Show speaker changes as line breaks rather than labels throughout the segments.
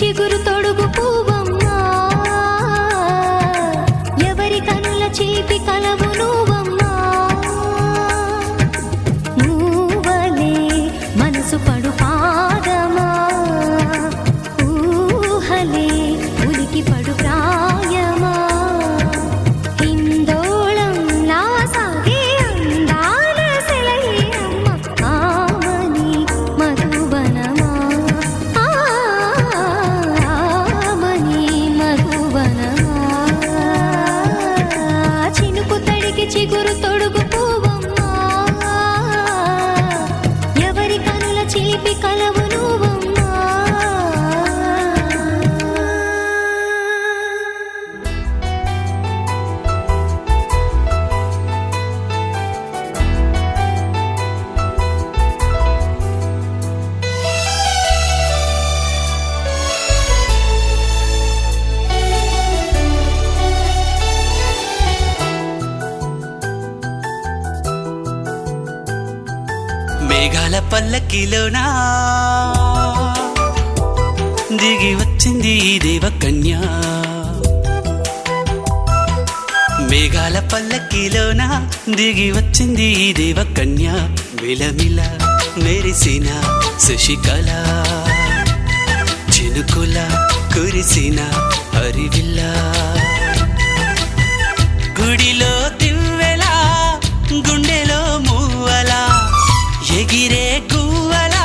చిగురు తొడుగు పూవమ్మ ఎవరి కనుల చేపి కలవు
వచ్చింది ఈ దేవకన్య. మేఘాల పల్లకిలోన దిగి వచ్చింది ఈ దేవకన్య. మిలమిల మెరిసిన శశికళ చినుకుల కురిసిన హరివిల్ల గుడిలో తివ్వెల గుండెలో మూవల ఎగిరే గువ్వల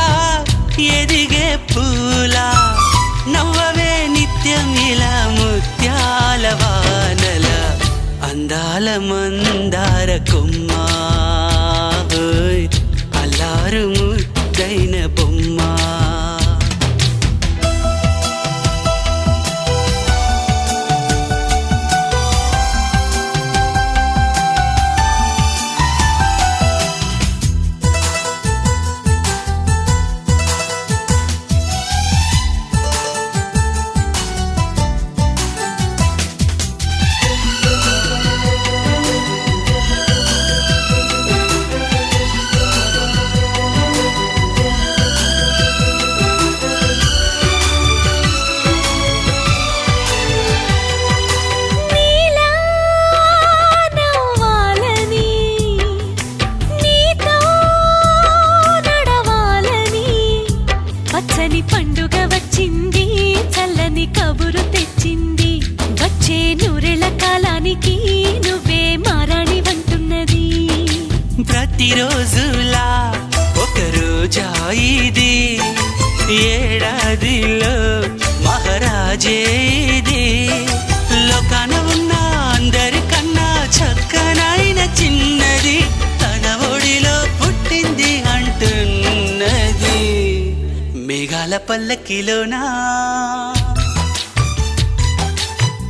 ఎదిగే పూలా. అందాల మందార కొమ్మా అల్లారు ముద్దైన బొమ్మా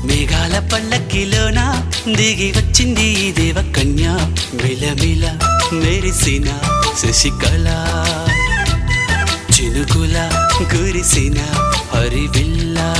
మేఘాల పల్లకిలోనా? దిగి వచ్చింది ఈ దేవకన్య మిలమిల మెరిసిన శశికళ. చినుకుల కురిసిన హరివిల్లా.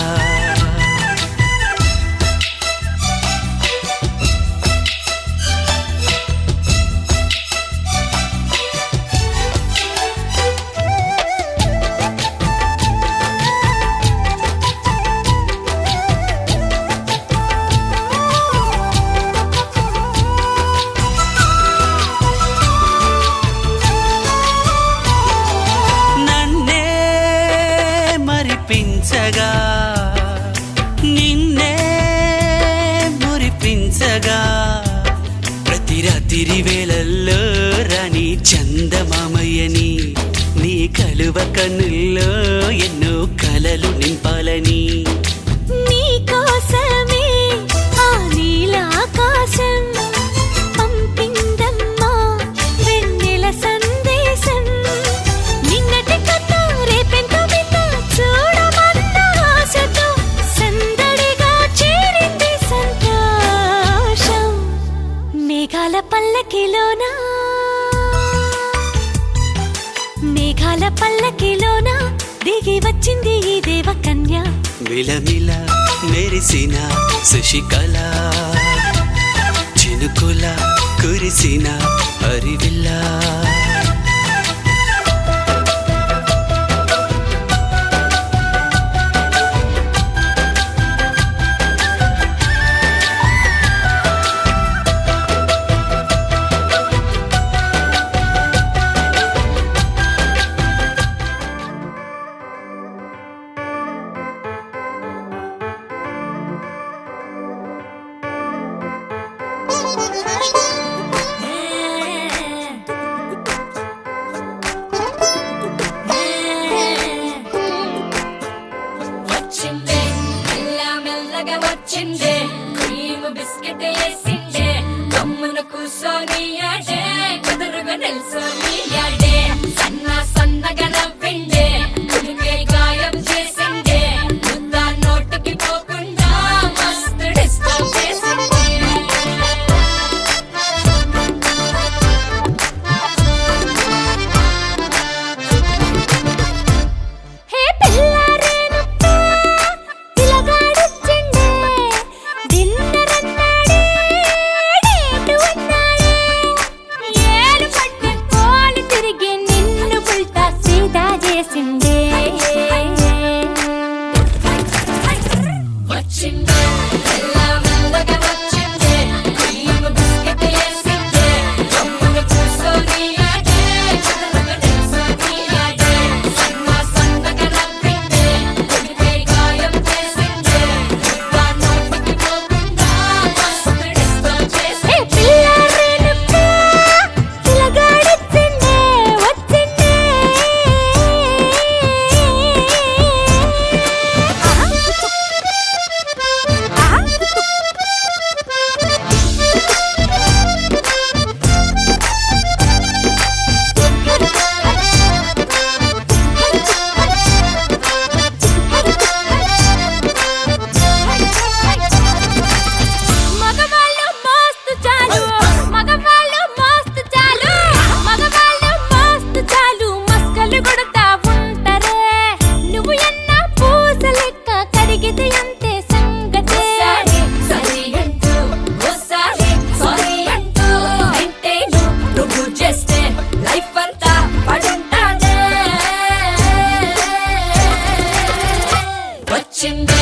Nelson. Şimdi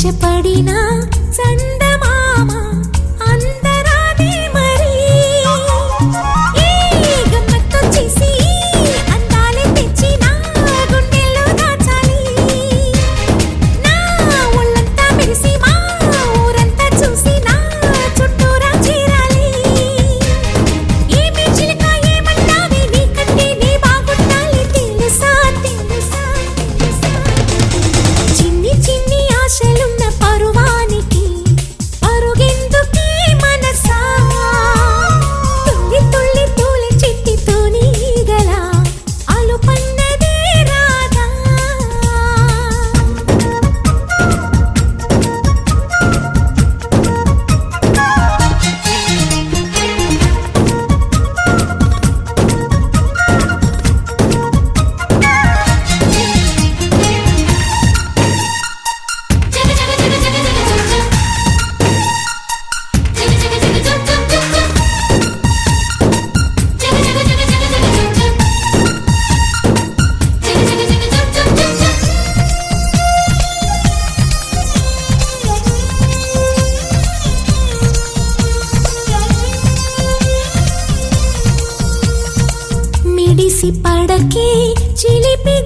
ఆశపడిన చందమామ কি? জিলিপি